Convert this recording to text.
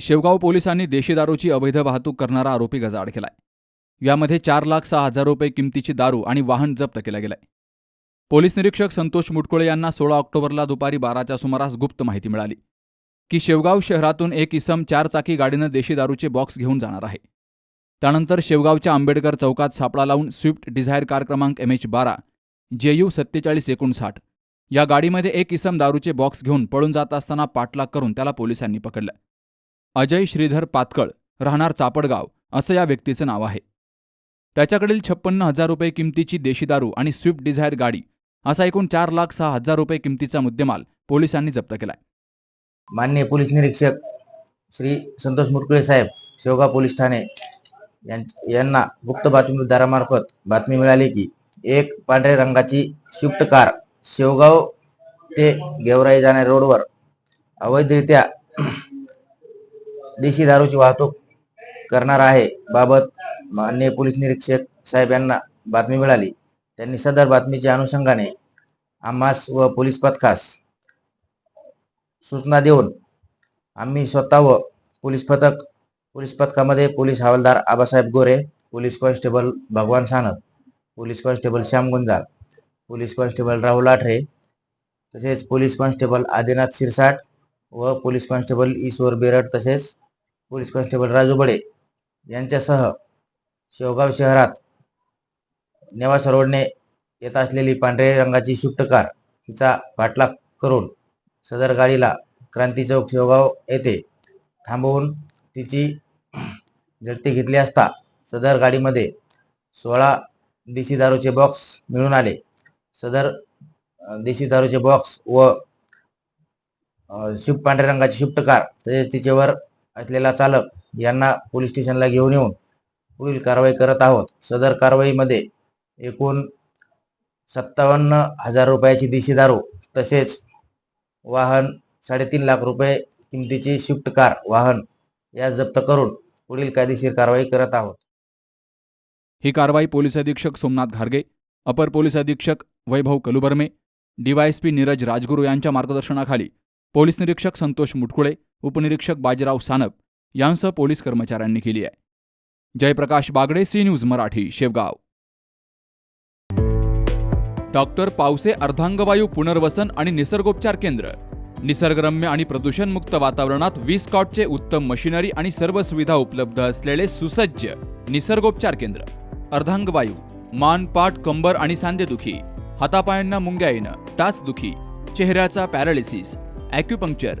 शेवगाव पोलिसांनी देशी दारूची अवैध वाहतूक करणारा आरोपी गजाआड केलाय यामध्ये चार लाख सहा हजार रुपये किमतीची दारू आणि वाहन जप्त केलं गेलंय. पोलीस निरीक्षक संतोष मुटकुळे यांना सोळा ऑक्टोबरला दुपारी बाराच्या सुमारास गुप्त माहिती मिळाली की शेवगाव शहरातून एक इसम चारचाकी गाडीनं देशी दारूचे बॉक्स घेऊन जाणार आहे. त्यानंतर शेवगावच्या आंबेडकर चौकात सापळा लावून स्विफ्ट डिझायर कार क्रमांक एम एच बारा जेयू सत्तेचाळीस एकोणसाठ या गाडीमध्ये एक इसम दारूचे बॉक्स घेऊन पळून जात असताना पाठलाग करून त्याला पोलिसांनी पकडलं. अजय श्रीधर पातकळ राहणार चापडगाव असं या व्यक्तीचं नाव आहे. त्याच्याकडील छप्पन्न हजार रुपये किमतीची देशी दारू आणि स्विफ्ट डिझायर गाडी असा एकूण चार लाख सहा हजार रुपये किमतीचा मुद्देमाल पोलिसांनी जप्त केलाय. माननीय पोलीस निरीक्षक श्री संतोष मुटकुळे साहेब शेवगाव पोलीस ठाणे यांना गुप्त बातमीदारामार्फत बातमी मिळाली की एक पांढऱ्या रंगाची स्विफ्ट कार शेवगाव ते गेवराई जाणाऱ्या रोडवर अवैधरित्या देशी दारूची वाहतूक करणार आहे बाबत माननीय पोलीस निरीक्षक साहेब यांना बातमी मिळाली. त्यांनी सदर बातमीच्या अनुषंगाने आम्हास व पोलीस पथकास सूचना देऊन आम्ही स्वतः व पोलीस पथक पोलीस पथकामध्ये पोलीस हवालदार Abasaheb Gore police constable Bhagwan Sanap police constable Shyam Gunjal police constable Rahul Athare तसेच पोलीस कॉन्स्टेबल आदिनाथ शिरसाट व पोलीस कॉन्स्टेबल ईश्वर बेरड तसेच पोलीस कॉन्स्टेबल राजू बडे यांच्यासह शेवगाव शहरात नेवास रोडने येत असलेली पांढऱ्या रंगाची स्विफ्ट कार हिचा पाठलाग करून सदर गाडीला क्रांती चौक शेवगाव येथे थांबवून तिची झडती घेतली असता सदर गाडीमध्ये सोळा देशी दारूचे बॉक्स मिळून आले. सदर देशी दारूचे बॉक्स व अ, स्विफ्ट पांढऱ्या रंगाची स्विफ्ट कार तसेच तिच्यावर असलेला चालक यांना पोलीस स्टेशनला घेऊन येऊन पुढील कारवाई करत आहोत. सदर कारवाईमध्ये एकूण सत्तावन्न हजार रुपयाची देशी दारू तसेच वाहन साडेतीन लाख रुपये किमतीची शिफ्ट कार वाहन या जप्त करून पुढील कायदेशीर कारवाई करत आहोत. ही कारवाई पोलीस अधीक्षक सोमनाथ घारगे अपर पोलीस अधीक्षक वैभव कलुबर्मे डीवायएसपी नीरज राजगुरू यांच्या मार्गदर्शनाखाली पोलीस निरीक्षक संतोष मुटकुळे उपनिरीक्षक बाजीराव सानप यांसह पोलीस कर्मचाऱ्यांनी केली आहे. Jayprakash Bagade C news Marathi Shevgaon. Doctor Pawase अर्धांगवायू पुनर्वसन आणि निसर्गोपचार केंद्र. निसर्गरम्य आणि प्रदूषणमुक्त वातावरणात वीस कॉटचे उत्तम मशिनरी आणि सर्व सुविधा उपलब्ध असलेले सुसज्ज निसर्गोपचार केंद्र. अर्धांगवायू मान पाठ कंबर आणि सांधेदुखी हातापायांना मुंग्या येणं टाचदुखी चेहऱ्याचा पॅरालिसिस ॲक्युपंक्चर